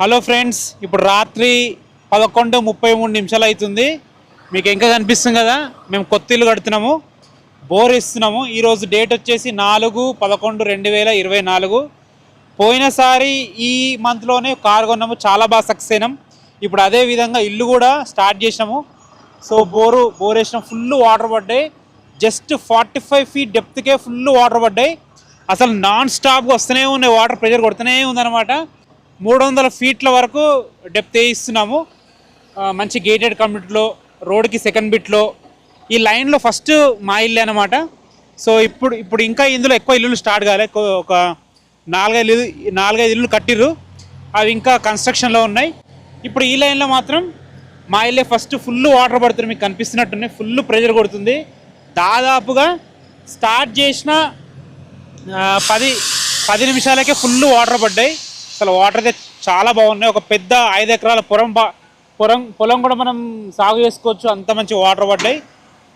Hello friends ఇప్పుడు రాత్రి పదకొండు ముప్పై మూడు నిమిషాలు అవుతుంది. మీకు ఇంకా కనిపిస్తుంది కదా మేము కొత్త ఇల్లు కడుతున్నాము బోర్ ఇస్తున్నాము ఈరోజు డేట్ వచ్చేసి నాలుగు పదకొండు రెండు వేల ఇరవై నాలుగు. పోయినసారి ఈ మంత్లోనే కారు కొన్నాము చాలా బాగా సక్సెస్ అయినాం. ఇప్పుడు అదే విధంగా ఇల్లు కూడా స్టార్ట్ చేసినాము. సో బోరు బోర్ వేసినాం ఫుల్ వాటర్ పడ్డాయి. జస్ట్ ఫార్టీ ఫైవ్ ఫీట్ డెప్త్కే ఫుల్ వాటర్ పడ్డాయి. అసలు నాన్ స్టాప్గా వస్తూనే ఉన్నాయి వాటర్ ప్రెషర్ కొడుతూనే ఉందన్నమాట. మూడు వందల ఫీట్ల వరకు డెప్త్ వేయిస్తున్నాము. మంచి గేటెడ్ కమ్యూనిటీలో రోడ్కి సెకండ్ బిట్లో. ఈ లైన్లో ఫస్ట్ మా ఇల్లు అనమాట సో ఇప్పుడు ఇప్పుడు ఇంకా ఇందులో ఎక్కువ ఇల్లులు స్టార్ట్ కాలే. ఒక నాలుగైదు నాలుగైదు ఇల్లు కట్టిర్రు. అవి ఇంకా కన్స్ట్రక్షన్లో ఉన్నాయి. ఇప్పుడు ఈ లైన్లో మాత్రం మా ఇల్లే ఫస్ట్ ఫుల్ వాటర్ పడుతుంది మీకు కనిపిస్తున్నట్టున్నాయి. ఫుల్ ప్రెషర్ కొడుతుంది. దాదాపుగా స్టార్ట్ చేసిన పది పది నిమిషాలకే ఫుల్ వాటర్ పడ్డాయి. అసలు వాటర్ అయితే చాలా బాగున్నాయి. ఒక పెద్ద ఐదు ఎకరాల పొలం పొలం పొలం కూడా మనం సాగు చేసుకోవచ్చు. అంత మంచి వాటర్ పడ్డాయి.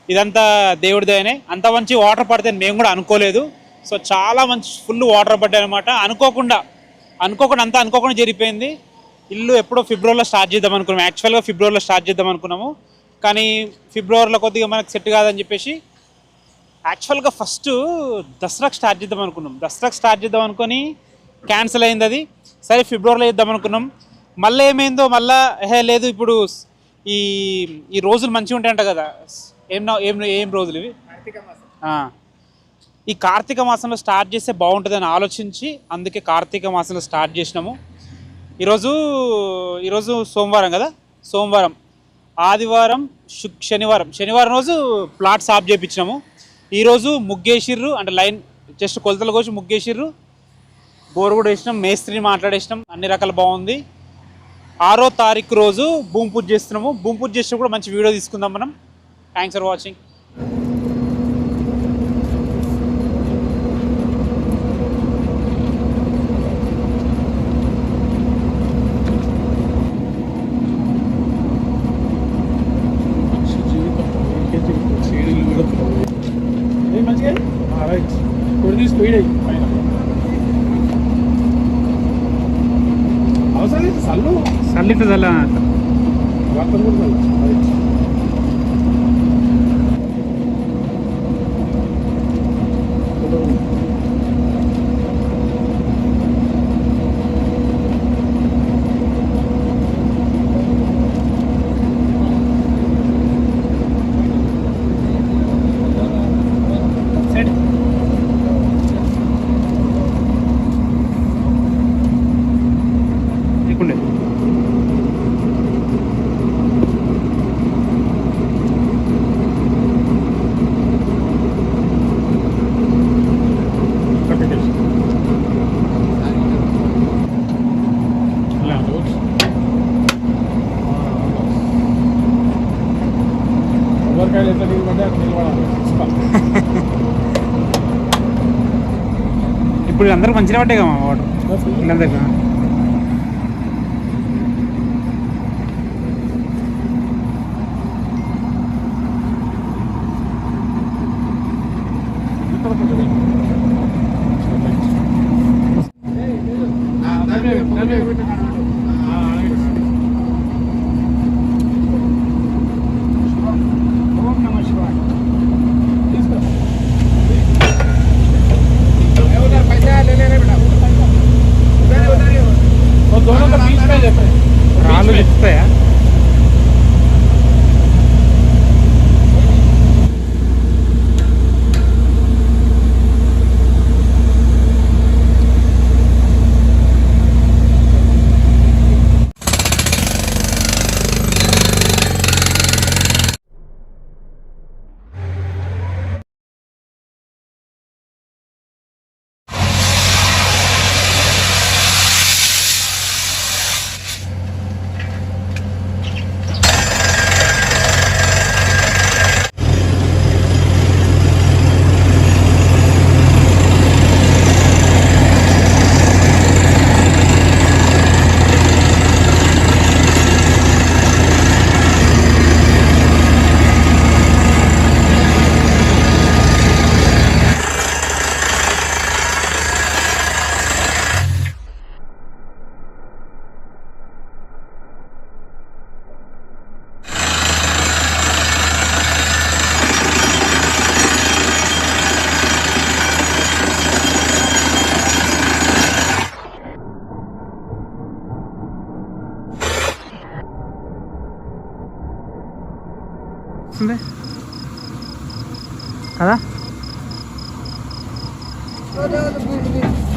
ఇదంతా దేవుడి దయనే. అంత మంచి వాటర్ పడితే మేము కూడా అనుకోలేదు. సో చాలా మంచి ఫుల్ వాటర్ పడ్డాయి అనమాట అనుకోకుండా అనుకోకుండా అంతా అనుకోకుండా జరిగిపోయింది. ఇల్లు ఎప్పుడో ఫిబ్రవరిలో స్టార్ట్ చేద్దాం అనుకున్నాం. యాక్చువల్గా ఫిబ్రవరిలో స్టార్ట్ చేద్దాం అనుకున్నాము. కానీ ఫిబ్రవరిలో కొద్దిగా మనకు సెట్ కాదని చెప్పేసి యాక్చువల్గా ఫస్ట్ దసరాకు స్టార్ట్ చేద్దాం అనుకున్నాం. దసరాకు స్టార్ట్ చేద్దాం అనుకొని క్యాన్సిల్ అయింది అది. సరే ఫిబ్రవరిలో చేద్దాం అనుకున్నాం. మళ్ళీ ఏమైందో మళ్ళా హే లేదు ఇప్పుడు ఈ ఈ రోజులు మంచిగా ఉంటాయంట కదా. ఏం ఏం ఏం రోజులు ఇవి. ఈ కార్తీక మాసంలో స్టార్ట్ చేస్తే బాగుంటుందని ఆలోచించి అందుకే కార్తీక మాసంలో స్టార్ట్ చేసినాము. ఈరోజు ఈరోజు సోమవారం కదా? సోమవారం. ఆదివారం శుక్ శనివారం. శనివారం రోజు ప్లాట్ సాఫ్ చేయించినాము ఈరోజు ముగ్గేసిర్రు అంటే లైన్ జస్ట్ కొలతలు కోసి ముగ్గేసిర్రు. బోర్ కూడా వేసినాం మేస్త్రిని మాట్లాడేసినాం అన్ని రకాల బాగుంది. ఆరో తారీఖు రోజు భూమి పూజ చేస్తున్నాము. భూమి పూజ చేసినప్పుడు కూడా మంచి వీడియో తీసుకుందాం మనం. థ్యాంక్స్ ఫర్ వాచింగ్ चाललो चालली तर झाला आता. वातावरण झालं ఇప్పుడు అందరికి మంచిగా పడ్డాయి కదా వాటర్ వీళ్ళందరికీ ఇక్కడ కొంచెం రాళ్ళు చెప్తాయా అనిపిస్తుంది కదా రోజు గుండు